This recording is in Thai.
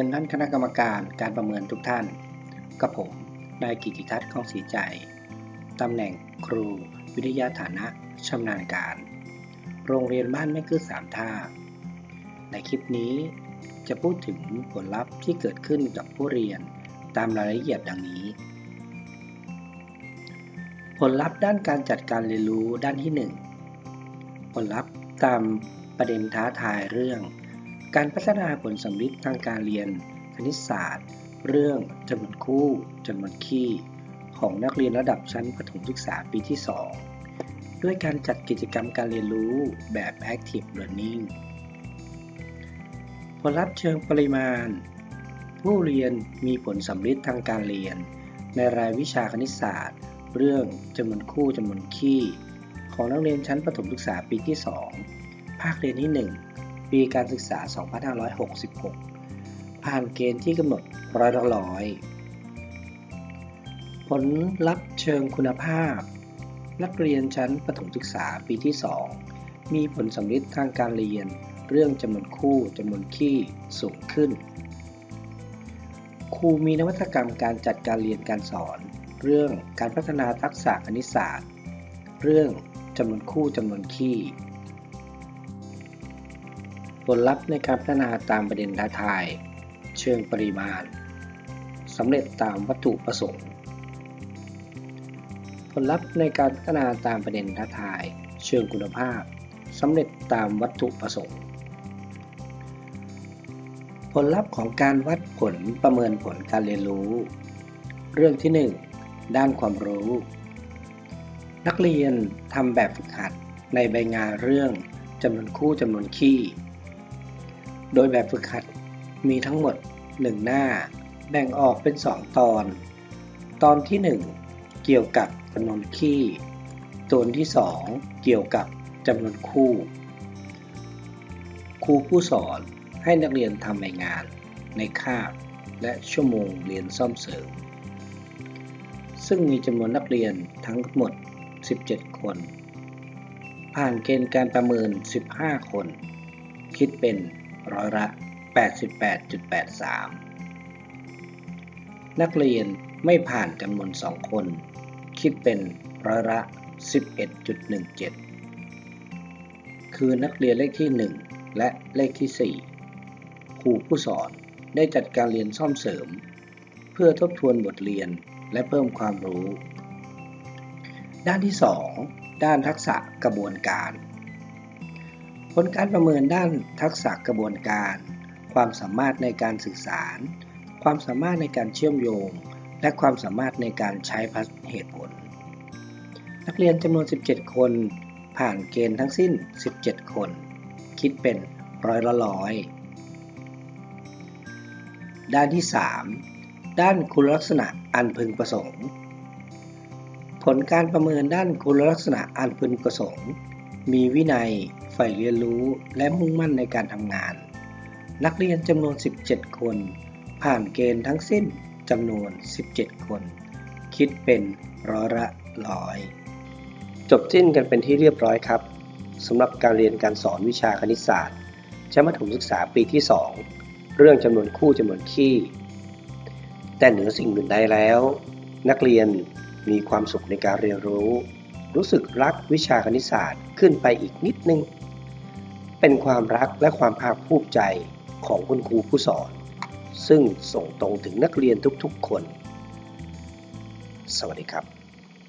เป็นท่านคณะกรรมการการประเมินทุกท่าน กับผมนายกิติทัศน์คองศรีใจ ตำแหน่งครู วิทยาฐานะชำนาญการ โรงเรียนบ้านแม่คือสามท่า ในคลิปนี้จะพูดถึงผลลัพธ์ที่เกิดขึ้นกับผู้เรียนตามรายละเอียดดังนี้ ผลลัพธ์ด้านการจัดการเรียนรู้ด้านที่ 1 ผลลัพธ์ตามประเด็นท้าทายเรื่อง การพัฒนาผลสำลิดทางการเรียนคณิตศาสตร์ เรื่องจำนวนคู่จำนวนคี่ ของนักเรียนระดับชั้นประถมศึกษาปีที่ 2 ด้วยการจัดกิจกรรมการเรียนรู้แบบ Active Learning ผลลัพธ์เชิงปริมาณ ผู้เรียนมีผลสำลิดทางการเรียน ในรายวิชาคณิตศาสตร์ เรื่องจำนวนคู่จำนวนคี่ ของนักเรียนชั้นประถมศึกษาปีที่ 2 ภาคเรียนที่ 1 ปีการศึกษา 2566 ผ่านเกณฑ์ที่กำหนดร้อยละร้อย ผลลัพธ์เชิงคุณภาพ นักเรียนชั้นประถมศึกษาปีที่ 2 มีผลสำลิดทางการเรียน เรื่องจำนวนคู่จำนวนคี่สูงขึ้น ครูมีนวัตกรรมการจัดการเรียนการสอน เรื่องการพัฒนาทักษะคณิตศาสตร์ เรื่องจำนวนคู่จำนวนคี่ ลลัพธ์ในการพัฒนาตามประเด็นท้าทาย เชิงปริมาณสำเร็จตามวัตถุประสงค์ ผลลัพธ์ในการพัฒนาตามประเด็นท้าทาย เชิงคุณภาพสำเร็จตามวัตถุประสงค์ ผลลัพธ์ของการวัดผลประเมินผลการเรียนรู้ เรื่องที่ 1 ด้านความรู้ นักเรียนทำแบบฝึกหัดในใบงานเรื่องจำนวนคู่จำนวนคี่ โดยแบบฝึกหัดมีทั้งหมด 1 หน้า แบ่งออกเป็น 2 ตอน ตอนที่ 1 เกี่ยวกับจำนวนคี่ ตอนที่ 2 เกี่ยวกับจำนวนคู่ ครูผู้สอนให้นักเรียนทำใบงานในคาบและชั่วโมงเรียนซ่อมเสริม ซึ่งมีจำนวนนักเรียนทั้งหมด 17 คน ผ่านเกณฑ์การประเมิน 15 คน คิดเป็น ร้อยละ 88.83 นักเรียนไม่ผ่านจำนวน 2 คน คิดเป็นร้อยละ 11.17 คือนักเรียนเลขที่ 1 และเลขที่ 4 ครูผู้สอนได้จัดการเรียนซ่อมเสริม เพื่อทบทวนบทเรียนและเพิ่มความรู้ ด้านที่ 2 ด้านทักษะกระบวนการ ผลการประเมินด้านทักษะกระบวนการ ความสามารถในการสื่อสาร ความสามารถในการเชื่อมโยง และความสามารถในการใช้พัฒเหตุผล นักเรียนจำนวน 17 คน ผ่านเกณฑ์ทั้งสิ้น 17 คน คิดเป็นร้อยละร้อย ด้านที่ 3 ด้านคุณลักษณะอันพึงประสงค์ ผลการประเมินด้านคุณลักษณะอันพึงประสงค์ มีวินัย ฝ่เรียนรู้และมุ่งมั่นในการทำงาน นักเรียนจำนวน 17 คน ผ่านเกณฑ์ทั้งสิ้นจำนวน 17 คน คิดเป็นร้อยละร้อย จบสิ้นกันเป็นที่เรียบร้อยครับสำหรับการเรียนการสอนวิชาคณิตศาสตร์ชั้นมัธยมศึกษาปีที่ 2 เรื่องจำนวนคู่จำนวนคี่ แต่เหนือสิ่งอื่นใดแล้ว นักเรียนมีความสุขในการเรียนรู้ รู้สึกรักวิชาคณิตศาสตร์ขึ้นไปอีกนิดนึง เป็นความรักและความภาคภูมิใจของคุณครูผู้สอน ซึ่งส่งตรงถึงนักเรียนทุกๆคน สวัสดีครับ